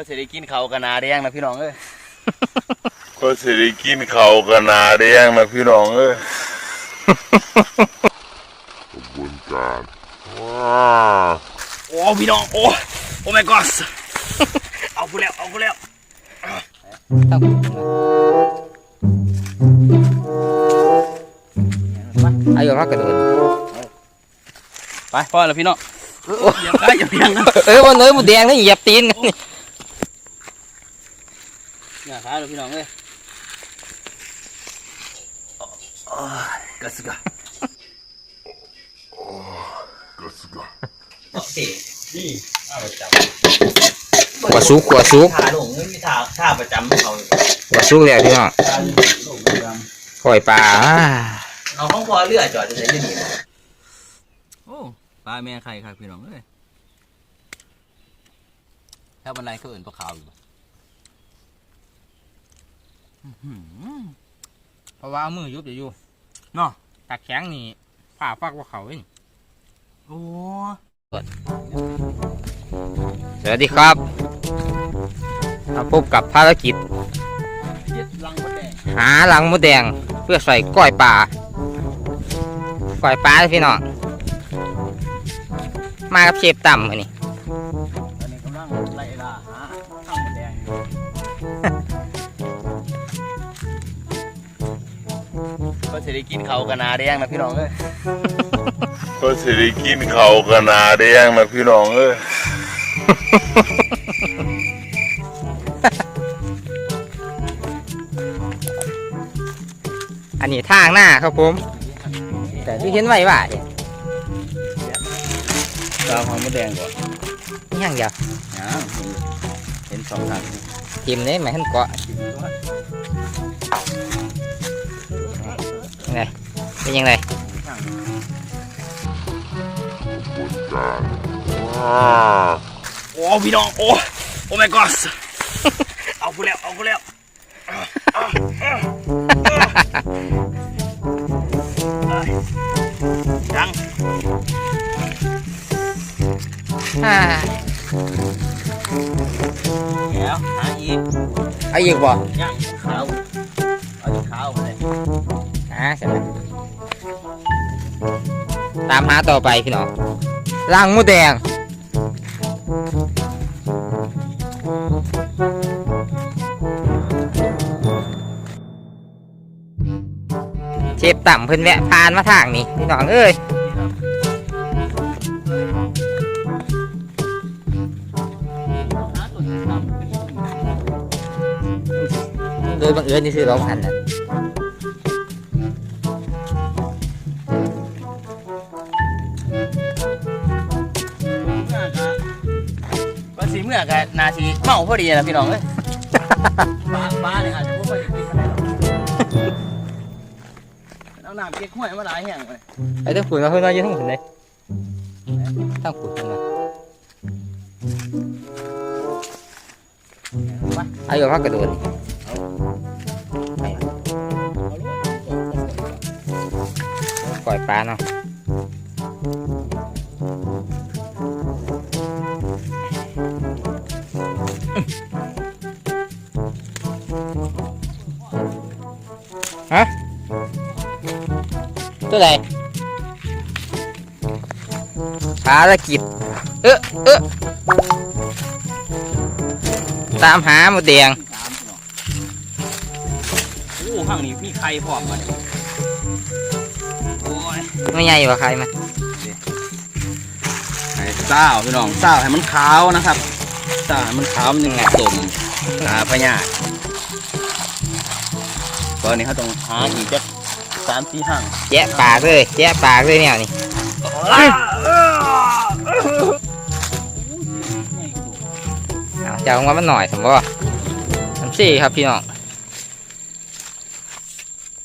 ก็สิได้กินเขาวกันนาแดงนะพี่น้องเอ้ยก็สิได้กินข้าวกันหนาแดงนะพี่น้องเอ้ยกระบวนการว้าโอ้พี่น้องโอ้โอ้ my god เอากูแล้วเอากูแล้วอายุพักกระโดดไปพ่อแล้วพี่น้องอย่าไปอย่าเพียงนะเออวันนี้หมูแดงนี่เหยียบตีน กันนี่อย่าขาเลยพี่น้องเอ้ยโอ้ยกระสุกะก็สุดโอเคนี่เอาประจขวาซุกขวาซุกำท่าลงไม่มีท่าท่าประจำของเขาขวาซุกแล้วพี่น้องท่าลงประจปล่อยปลาอ่าำเอาของพอเรือจอดจะใช้ยังไงโอ้ปลาแม่ใครครับพี่น้องเอ้ยถ้าบันไดเขาเอื่นปลาขาวอยู่ เพราะว่าเอามือยุบอยู่เนาะตาแข็งนี่ผ่าฟักว่าเขาเองโอ้สวัสดีครับมาพบกับภารกิจ หาหลังมดแดงเพื่อใส่ก้อยปลาก้อยปลาพี่น้องมากับเชฟต่ำอันนี้ ก็จะได้กินเขาวกันนาแดงนะพี่น้องเอ้ยก็สิได้กินเขาวกันนาแดงนะพี่น้องเอ้ยอันนี้ทางหน้าครับผม แต่ที่เห็นไว้ว่าดาวข้าวมดแดงก่อนนี่อย่างเดียวอ่าเห็นสองทางทีมนี้ไม่เห็นเกาะ เป็นยังไงว้าโอ้พี่น้องโอ้โอ้ my god เอากูแล้วเอากูแล้วามหาต่อไปพี่น้องล่างมูแดงเชฟต่ำเพิ่นแวะผ่านมาทางนี้พี่น้องเอ้ยโดยบังเอิญนี่คือร้องหันนะ พอดีนะพี่น้องเอ้ยบ้าบ้าเลยอาจจะพูดไม่ผิดอะไรหรอกเอาน้ำเก๊กห้วยมาหลายแห่งเลยไอ้ทั้งฝุ่นเราเพิ่นว่าอยู่ทั้งฝุ่นเลยทั้งฝุ่นเพิ่นว่าอายุพักกระโดดนี่ปล่อยปลาเนาะ ตัวไหนภารกิจ เออเออตามหาหมดแดงสามพี่น้องโอ้ข้างนี้มีใครพร้อมมาเนี่ยโอ้ยไม่ใหญ่กว่าใครมาไอ้เจ้าพี่น้องเจ้าให้มันขาวนะครับเจ้าให้มันขาวมันยังไงสมหาพญาติตอนนี้เขาต้องหาอีกจัก สามสี่ห้างแยะปากเลยแยะปากเลยเนี่ยนี่เอาเจ้าของว่ามันหน่อยสมบ่น้ำซี่ครับพี่น้อง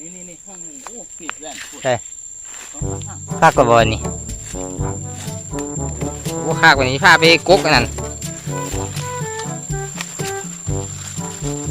นี่นี่นี่ห้องหนึ่งโอ้ผิดแว่นพูดใช่สองสามห้างภาคกระบอนนี่โอ้ภาคกว่านี้พาไปกกอันนั่น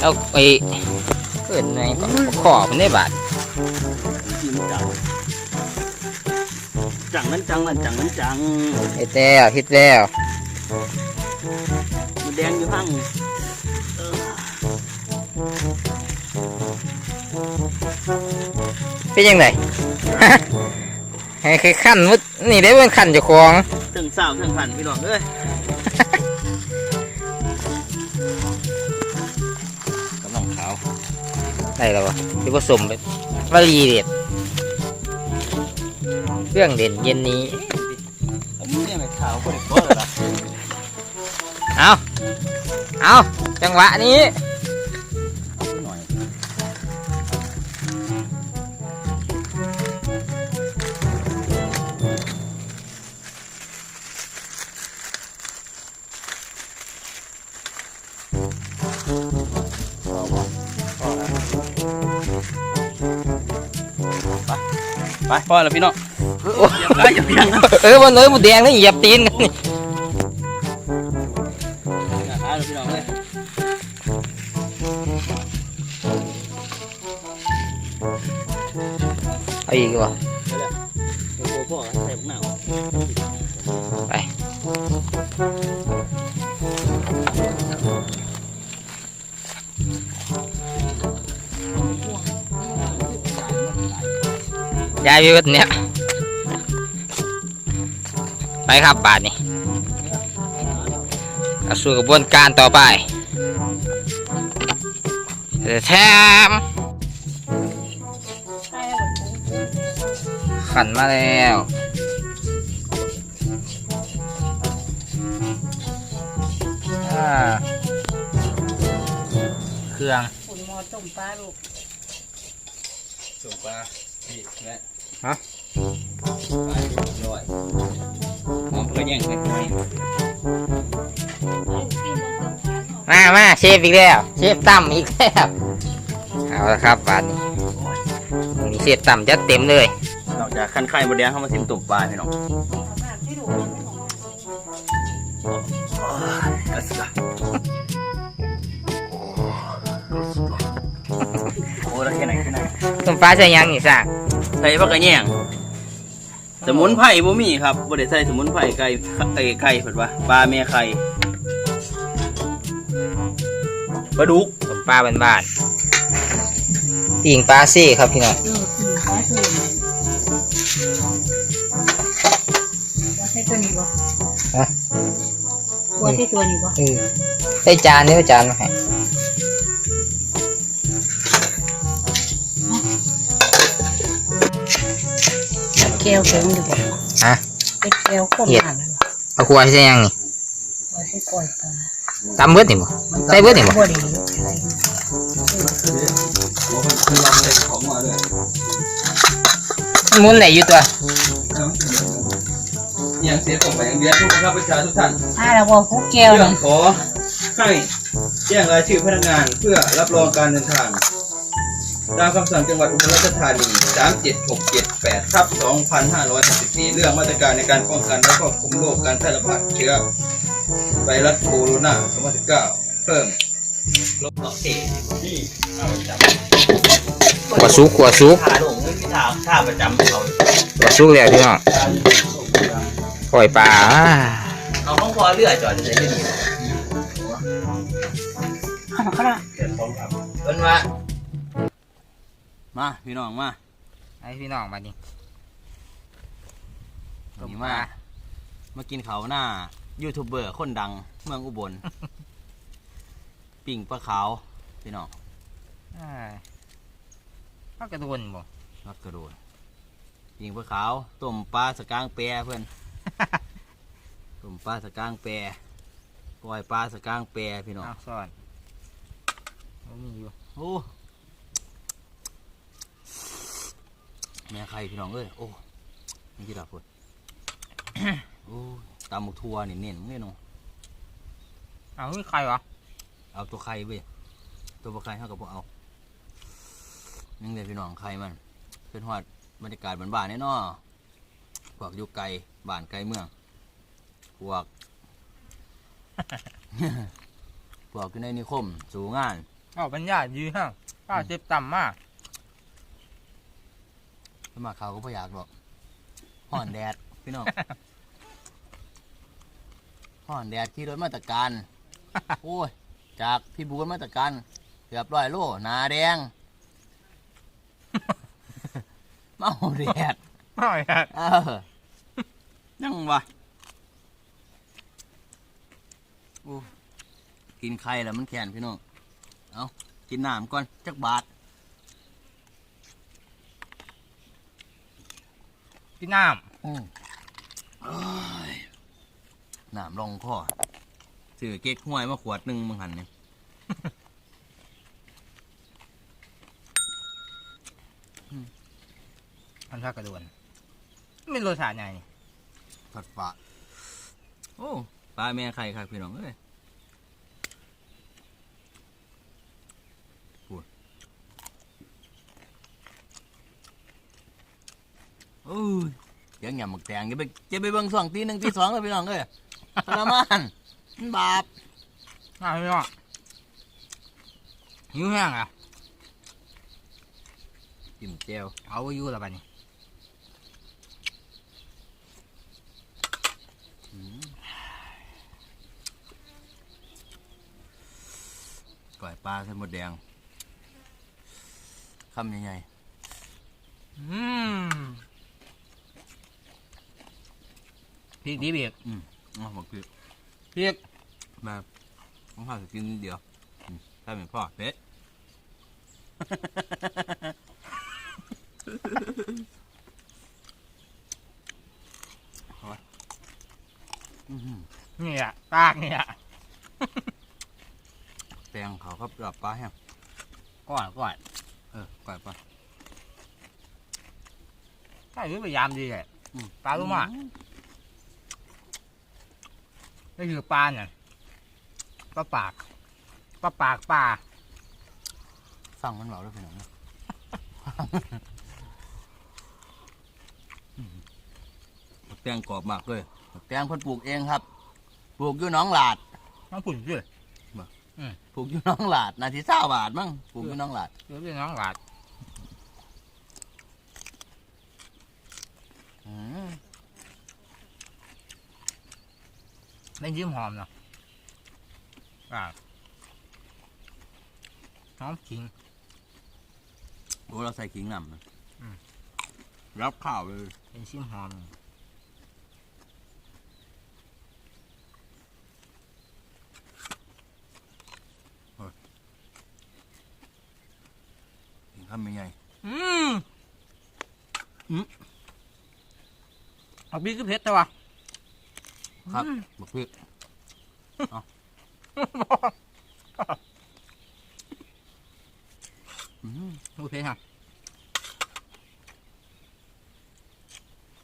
แล้วไอ้เกิดในขอมันได้บาด ทีมจัง จังนั้นจังนั้นจังนั้นจังเฮ็ดแล้วเฮ็ดแล้วมันแดงอยู่พังเป็นยังไง ให้ใครขั้นมุดนี่ได้เป็นขั้นเจ้าของถึงสาวถึงพันพี่น้องเอ้ยกำลังขาวได้แล้ววะที่ผสมไปวลีเด็ด เครื่องเด่นเย็นนี้ อันนี้เนี่ยไม่ขาวคนเด็กก็เลยล่ะ เอาเอาจังหวะนี้ เอาไปหน่อย ไปพ่อแล้วพี่น้องอย่าไปอย่า เพียงนะเออวันเอ้ยหมูแดงนี่เหยียบตีนกันนี่เลยพี่น้องเลยเอาอีกวะเดี๋ยวพ่อพ่อใส่หน้าออกไปยายวิวเนี่ย ครับบาทนี่เอาสู่กระบวนการต่อไปแทมขันมาแล้วอ่าเครื่องฝุ่นหมอต้มปลาลูกส่งปลาพี่แม่ฮะปลาลอยมอง เพื่อย่างกันหน่อยมามาเชฟอีกแล้ว เชฟตั้มอีกแล้วเอาละครับบาทนี้มีเชฟตั้มจัดเต็มเลยนอกจากคันไข่บดแดงเข้ามาซิมตุ่มปลาพี่น้องเอาสิล่ะโอ้แล้วแค่ไหนแค่ไหนต้มปลาใส่ยังนี่ซ่าใส่ผักกระแยง สมุนไพรบ่มีครับบ่ได้ใส่สมุนไพรไก่ไก่ไก่เพิ่นว่าปลาเมียไข่ปลาดุกต้มปลาบ้านๆปิ่งปลาซี่ครับพี่น้องเออฝุ่นปลาฝุ่นว่าใช่ตัวนี้บ่ฮะว่าใช่ตัวนี้บ่เออได้จานนี่เอาจานมาให้ แก้วเข็มอยู่บ่ฮะเป็นแก้วข้นากเลยเอาขวดใส่ยังนี่ว่ใช่ก้อยปลาตำเบิดนี่บ่ใส่เบิดนี่บ่บ่ดีใส่ของมาเลยมันหมุนไหนอยู่ตัวย่างเสียส่งไปอย่างเดียวทุกครับประชาทุกท่านถ้าเราบ่พวกแก้วเรื่อนี่งขอให้แจ้งรายชื่อพนักงานเพื่อรับรองการเดินทาง ตามคำสั่งจังหวัดอุบลราชธานี37678ทับ2564เรื่องมาตรการในการป้องกันและควบคุมโรคการแพร่ระบาดเชื้อไวรัสโคโรนา2019เพิ่มลบต่อเอที่เอาประจำขวดซุกขวดซุกท่าลงไม่มีท่าท่าประจำเขาขวดซุกแล้วพี่น้องปล่อยปลาอ่าเอาห้องพอเรือจอดจะได้ไม่ดีขนาดขนาดเพิ่นว่า มาพี่น้องมาให้พี่น้องมานี่นี่มามากินเขาวหน้ายูทูบเบอร์คนดังเมืองอุบล ปิ่งปลาขาวพี่น้องอ่าข้าวกระโดนบ่รักกระโดดปิ่งปลาขาวต้มปลาสกางแปรเพื่อนต้มปลาสกางแปรปล่อยปลาสกางแปรพี่น้องเอาซ่อนบ่มีอยู่โอ้ แม่ใครพี่น้องเอ้ยโอ้นี่ที่ดับพุ่นโอ้ตำหมกทัวนี่เน้นเน้นเนาะเอามีใครวะเอาตัวไข่เว้ยตัวปลาไข่เท่ากับพวกเอานี่เลยพี่น้องไข่มันเป็นหอดบรรยากาศบ้านๆแน่เนอพวกอยู่ไกลบ้านไกลเมืองพวกพวกอยู่ในนิคม สู่งานเอาบรรยากาศดีฮะป้าเจ็บต่ำมาก สมาเขาก็พอยากหรอกห่อนแดดพี่น้อง ห่อนแดดขี่รถมาตรการ โอ้ย จากพี่บูนมาจากกันเกือบร้อยโลหนาแดงเมาเรียดไม่ครับเออยังวะโอ้กินไข่แล้วมันแข็งพี่น้อง เอากินน้ำก่อนจักบาท พี่น้อืมโอ้ยน้ำลงคอถือเก๊กห้วยมาขวดหนึ่งมึงหันเนี่ยำมันชอบกระโดวนไม่รสชาติไงผัดฝาโอ้ปลาแม่ไข่ครับพี่น้องเอ้ยพูดโอ้ยเสียังหยำหมกแตงจะไปจะไปเบิ่งสองตีหนึ่งตีสองเลยพี่น้องเอ้ยทรมานมันบาปน่าพี่น้องหิวแห้งอะจิ้มแจ่วเอาไว้อยู่แล้วบัดนี้ก่อยปลาใส่หมดแดงคำยังไงอืม พริกดีเบียกอ๋อบอกคือพริกแบบต้องข้าวกินนิดเดียวอืมถ้าเป็นพ่อเป๊ะ อื้อหือนี่อะตากนี่อะแตงเขาครับกับปลาแห้งก่อนก่อนเออก่อยปลาใช่หรือพยายามดีเลยปลาลูกหมา นี่คือปลาเนี่ยปลาปากปลาปากปลาฟังมันเบาด้วยพี่น้องนะอื้อหือแตงกรอบมากเลยแตงเพิ่นปลูกเองครับ ปลูกอยู่หน้องหลาดน้องผุ่นด้วยปลูกอยู่หน้องหลาด นาทีเศร้าบาทมั้งปลูกอยู่หน้องหลาดเดี๋ยวพี่น้องหลาด ได้ยิ้มหอมเนาะอ่าหอมขิง โอ้เราใส่ขิงนำนะอืม รับข้าวเลย เป็นชิมหอมขิงคำยังไง อืมอืมเอาบีก็เผ็ดแต่ว่า ครับบักพริกอืมโอเคครับ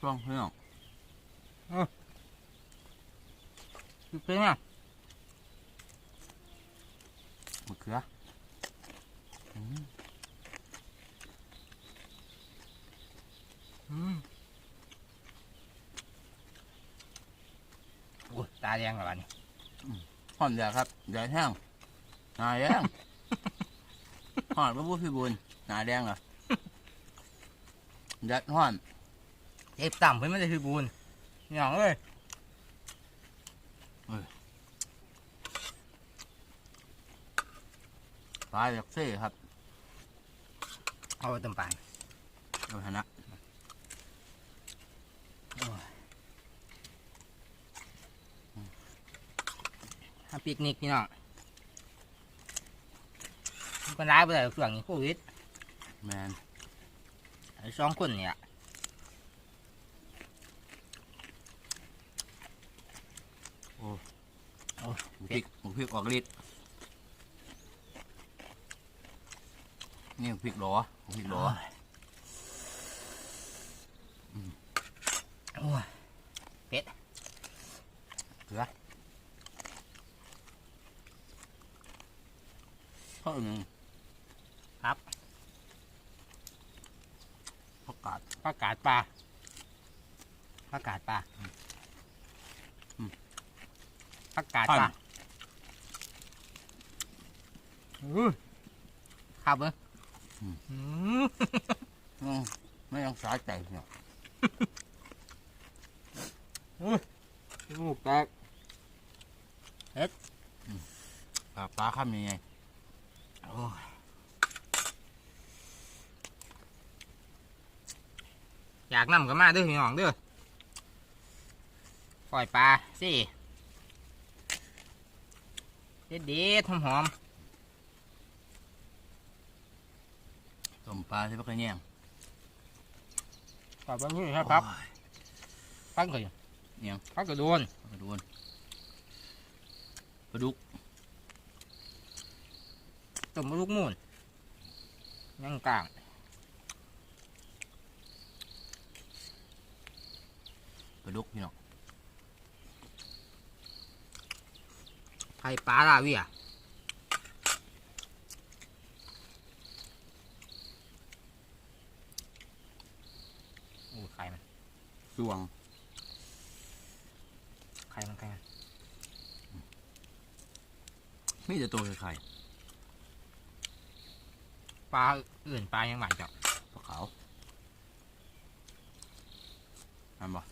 ต้องเพื่อนโอเคนะมะเขืออืมอืมโอ้ยตาแดงแล้วบัดนี้หอมเดียวครับเดี๋ยวแห้งหนาแดงหอมพระพุทธพิบูลหนาแดงเหรอเด็ดหอมเจ็บต่ำเพิ่นไม่ได้คือบูนอย่างเอ้ยปลาจากเซ่ครับ เอาไปตำปานเอาชนะ ถ้าปิกนิกนี่เนาะมันร้ายไปเลยเครื่องนี้โควิดแมนไอ้สองคนเนี่ยหมูพริกหมูพริกออกฤทธิ์นี่หมูพริกหรอหมูพริกหรอ โอ้ย ข้าวหนึ่ง ครับ ผักกาด ผักกาดปลาผักกาดปลาอืมผักกาดพันปลาอื้อครับเอ้ยอืมอืมไม่ต้องสาใจเนี่ยลูกแตกเฮ็ดครับปลาคำยังไงโอ้ย อยากนำก็มาเด้อพี่น้องเด้อปล่อยปลาสิเด็ดเด็ดหอมหอมต้มปลาใช่ปะกระแยงๆปล่อยปลาที่ครับครับโอ้ยปั้นก่อนเนี่ยงปั้นกระโดนปลากระโดนปลาดุกต้มลูกมูนยังกลาง ลาดุกพี่น้องไข่ปลาลาเวียโอ้ไข่มันสวงไข่มันไข่มันมีแต่ตัวไข่ปลาอื่นปลายังหวานจ้ะ ปลาขาวอันบ่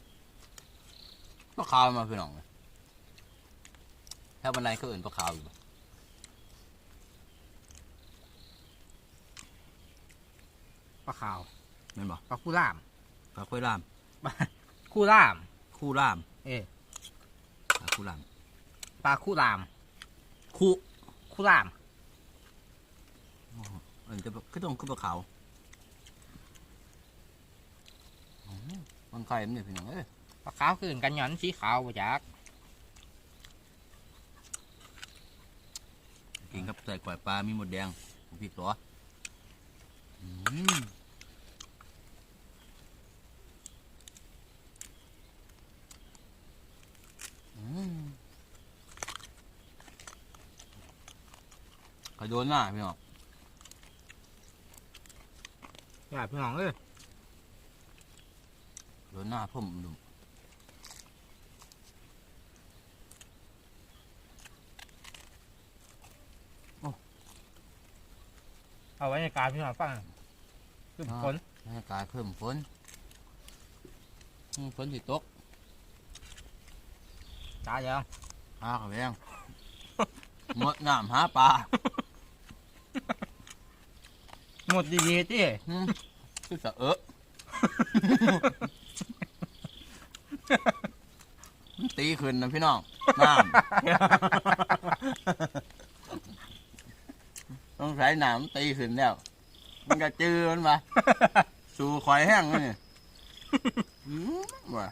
ปลา ขาวมาพี่น้องเลยแถวบันไดก็อื่นปลาขาวอยู่บ่ปลาขาวแม่นบ่ปลาคู่ล่ามปลาคุยล่ามคู่ล่าม คู่ล่าม เอ้ยปลาคู่ล่ามปลาคู่ล่าม คู่คู่ล่ามเออจะคือต้องคือปลาขาวอืมมันไข่มันเนี่ยพี่น้องเอ้ย ปลาขาวคืออื่นกันหย่อนสีขาวบ่จักกินกับใส่กล้วยปลา มีหมดแดงพริกตัวอืมอืมกระโดนหน้าพี่น้องอย่าพี่น้องเอ้ยโดนหน้าผมดู เอาไว้ในการพี่น้องฟังคือฝนบรรยากาศเพิ่มฝนอืมฝนสิตกจ้าเดียวหาเขาแรงหมดน้ำหาปลาหมดดีๆที่อืมคือสะเอะมันตีขึ้นนะพี่น้องน้ำ ต้องใช้น้ำมันตีขึ้นแล้ว มันก็จือมันมา สู่ควายแห้งแล้วนี่อืมว่ะ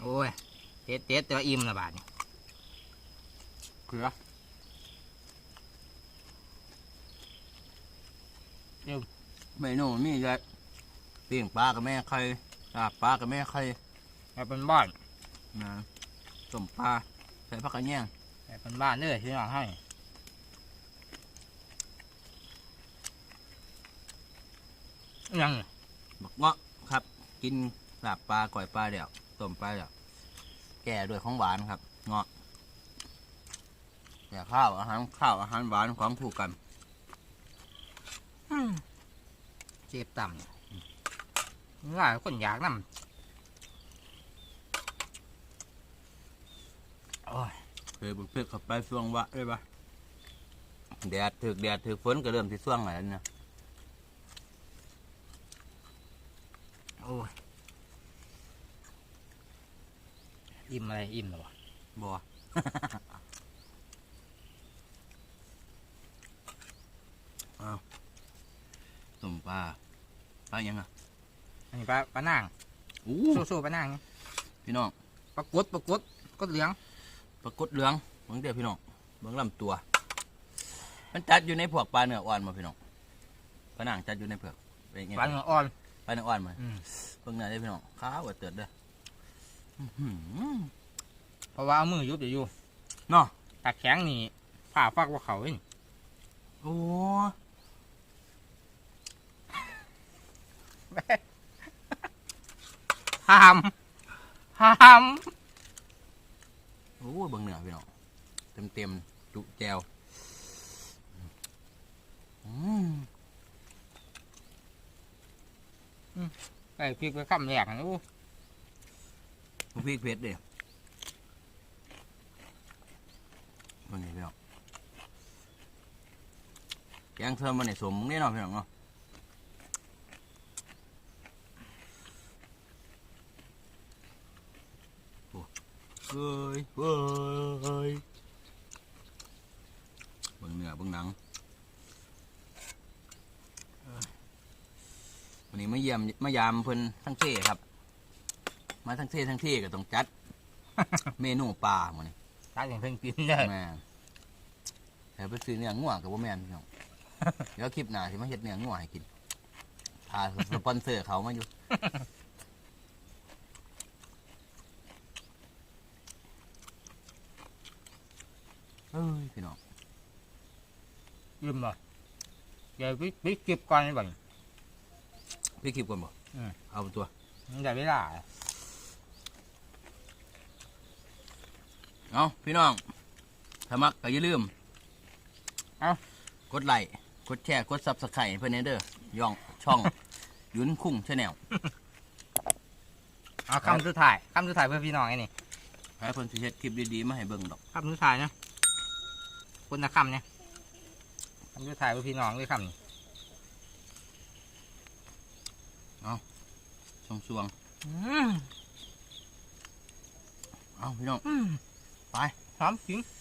โอ้ยเต็ดเต็ดตัวอิ่มละบาทนี่เกลือเมนูมันมีเลยปิ้งปลากับแม่ไข่ลาบปลากับแม่ไข่ แบบเป็นบ้าน นะ ต้มปลาใส่ผักกระเนียงแบบเป็นบ้านเลยพี่น้องให้ยังบักเงาะครับ กินลาบปลาก่อยปลาเดี่ยวต้มปลาเดี่ยวแก่ด้วยของหวานครับ เงาะแต่ข้าวอาหารข้าวอาหารหวานของถูกกันเจ็บต่ำเนี่ยง่ายคนอยากนำ โอ้ยเคยบุกเพื่อขับไปช่วงวะได้ปะแดดถึกแดดถึกฝนก็เริ่มที่ช่วงไหนแล้วเนี่ยโอ้ยอิ่มอะไรอิ่มหรอวะบัวเอาต้มปลาปลายังอะอันนี้ปลาปลานางอู้สู้ๆปลานางนี่พี่น้องปลากดปลากดกดเหลือง ปลากดเหลืองเบิ่งเดียวพี่น้องเบิ่งลำตัว มันจัดอยู่ในพวกปลาเนื้ออ่อนมาพี่น้องปลาหนังจัดอยู่ในเผือกเป็นไงปลาเนื้ออ่อนปลาเนื้ออ่อนมาอืมเบิ่งเนื้อได้อพี่น้องขาวว่าเตือดเด้ออื้อหือเพราะว่าเอามือยุบเดี๋ยวอยู่เนาะตาแข็งนี่ผ่าฟักว่าเขาเองโอ้ห้ามห้าม โหเบิ่งเนื้อพี่น้องเต็มเต็มๆจุแจวอืมไอ้พริกไปคำแรกนะอู้พวกพริกเผ็ดเด้มันนี่พี่น้องแกงเทอมมันนี่สมมึงแน่นอนพี่น้องเนาะ เฮ้ยเฮ้ยเบิ่งเนื้อเบิ่งหนังเอ้ยวันนี้มาเยี่ยมมายามเพิ่นทั้งเท่ครับ มาทั้งเท่ทั้งเท่ก็ต้องจัด เมนูปลาหมดนี่ตักอย่างเพิ่งกินเลยแม่แต่ไปซื้อเนื้องัวกับว่าแม่นพี่น้องเดี๋ยวคลิปหน้าสิมาเฮ็ดเนื้องัวให้กินพาสปอนเซอร์เขามาอยู่ เฮ้ยพี่น้องยืมบ่เดี๋ยวพี่พี่เก็บก่อนบ่พี่คลิปก่อนบ่อืมเอาเป็นตัวมันได้เวลาเอาพี่น้องถ้ามักก็อย่าลืมเอากดไลค์กดแชร์กดซับสไครต์เพื่อนเด้อย่องช่อง ยุนคุ้งชาแนลเอาคำสุดท้ายคำสุดท้ายเพื่อพี่น้องไอ้นี่ให้เพิ่นสิเฮ็ดคลิปดีๆมาให้เบิ่งดอกคำสุดท้ายนะ คนละคำเนี่ยคำสุดท้ายเพื่อพี่น้องเลยคำนี้ช่วงสวงอืมๆเอาพี่น้องอืมไปหอมจริงไ